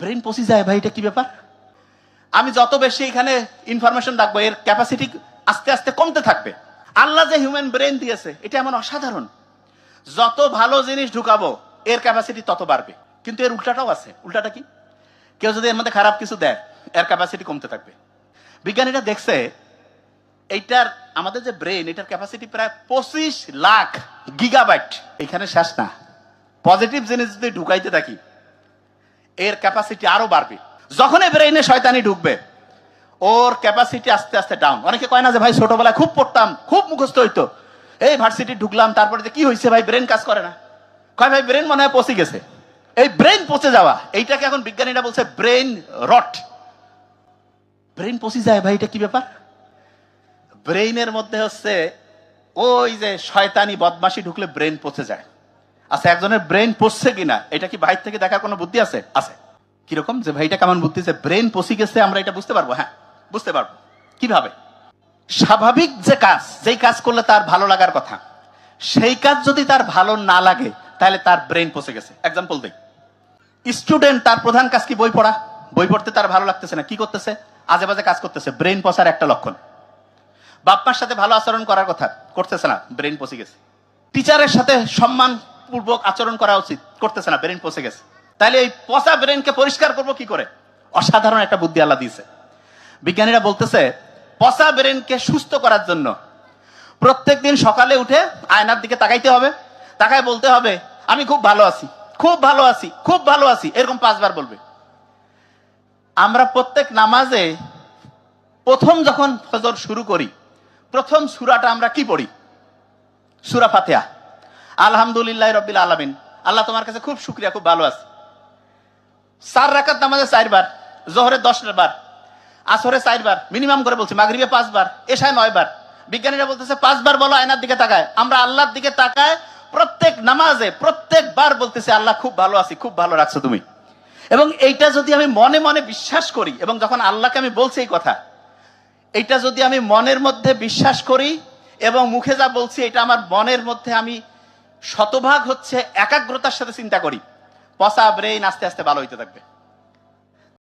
Brain পচি যায় ভাই, এটা কি ব্যাপার? আমি যত বেশি এখানে ইনফরমেশন রাখব, এর ক্যাপাসিটি আস্তে আস্তে কমতে থাকবে। আল্লাহ যে হিউম্যান ব্রেন দিয়েছে, এটা এমন অসাধারণ। যত ভালো জিনিস ঢুকাবো, এর ক্যাপাসিটি তত বাড়বে। কিন্তু এর উল্টাটাও আছে। উল্টাটা কি? কেউ যদি এর মধ্যে খারাপ কিছু দেয়, এর ক্যাপাসিটি কমতে থাকবে। বিজ্ঞানীরা দেখছে, এইটার, আমাদের যে ব্রেন এটার ক্যাপাসিটি প্রায় পঁচিশ লাখ গিগাবাইট এখানে শেষ না। পজিটিভ জিনিস যদি ঢুকাইতে থাকি এর ক্যাপাসিটি আরও বাড়বে। যখনই ব্রেইনে শয়তানি ঢুকবে, ওর ক্যাপাসিটি আস্তে আস্তে ডাউন অনেকে কয় না যে, ভাই, ছোটবেলায় খুব পড়তাম, খুব মুখস্থ হইতো। এই ভার্সিটি ঢুকলাম, তারপরে যে কি হয়েছে ভাই ব্রেন কাজ করে না। কয়, ভাই ব্রেন মনে হয় পচে গেছে। এই ব্রেন পচে যাওয়া, এইটাকে এখন বিজ্ঞানীরা বলছে ব্রেন রট ব্রেন পচে যায়, ভাই, এটা কি ব্যাপার? ব্রেইনের মধ্যে হচ্ছে ওই যে শয়তানি বদমাশি ঢুকলে ব্রেন পচে যায়। আচ্ছা একজনের ব্রেন পচছে কিনা, এটা কি বাইর থেকে দেখার কোনো বুদ্ধি আছে? আছে। কীরকম? যে ভাইটা কেমন বুদ্ধি? আছে ব্রেন পচি গেছে, আমরা এটা বুঝতে পারব? হ্যাঁ বুঝতে পারব। কীভাবে? স্বাভাবিক যে কাজ, যেই কাজ করলে তার ভালো লাগার কথা, সেই কাজ যদি তার ভালো না লাগে, তাহলে তার ব্রেন পচে গেছে। এক্সাম্পল দিই। স্টুডেন্ট তার প্রধান কাজ কি বই পড়া? বই পড়তে তার ভালো লাগতেছে না, কি করতেছে? আজে বাজে কাজ করতেছে ব্রেন পচার একটা লক্ষণ। বাপ্পার সাথে ভালো আচরণ করার কথা, করতেছে না ব্রেন পচে গেছে। টিচারের সাথে সম্মান পূর্বক আচরণ করা উচিত। করতেছে না, ব্রেন পচে গেছে। তাহলে এই পচা ব্রেনকে পরিষ্কার করব কি করে? অসাধারণ একটা বুদ্ধি আল্লাহ দিয়েছে। বিজ্ঞানীরা বলতেছে, পচা ব্রেনকে সুস্থ করার জন্য প্রত্যেক দিন সকালে উঠে আয়নার দিকে তাকাইতে হবে। তাকায় বলতে হবে, আমি খুব ভালো আছি, খুব ভালো আছি, খুব ভালো আছি। এরকম পাঁচবার বলবে। আমরা প্রত্যেক নামাজে প্রথম যখন ফজর শুরু করি, প্রথম সুরাটা আমরা কি পড়ি? সুরা ফাতেহা। আলহামদুলিল্লাহ রবিল আলমিন। আল্লাহ তোমার কাছে খুব শুক্রিয়া, খুব ভালো আছে। চার রাকাত নামাজে চারবার, জোহরে দশ বার আসরে চারবার, মিনিমাম করে বলছি, মাগরিবে পাঁচবার, এশায় নয় বার বিজ্ঞানীরা বলতেছে, পাঁচবার বলো, আয়নার দিকে তাকায়। আমরা আল্লাহর দিকে তাকায়, প্রত্যেক নামাজে প্রত্যেকবার বলতেছে, আল্লাহ খুব ভালো আছি, খুব ভালো রাখছো তুমি। এবং এইটা যদি আমি মনে মনে বিশ্বাস করি, এবং যখন আল্লাহকে আমি বলছি এই কথা, এইটা যদি আমি মনের মধ্যে বিশ্বাস করি, এবং মুখে যা বলছি, এটা আমার মনের মধ্যে আমি শতভাগ হচ্ছে একাগ্রতার সাথে চিন্তা করি। পচা ব্রেইন আস্তে আস্তে ভালো হইতে থাকবে।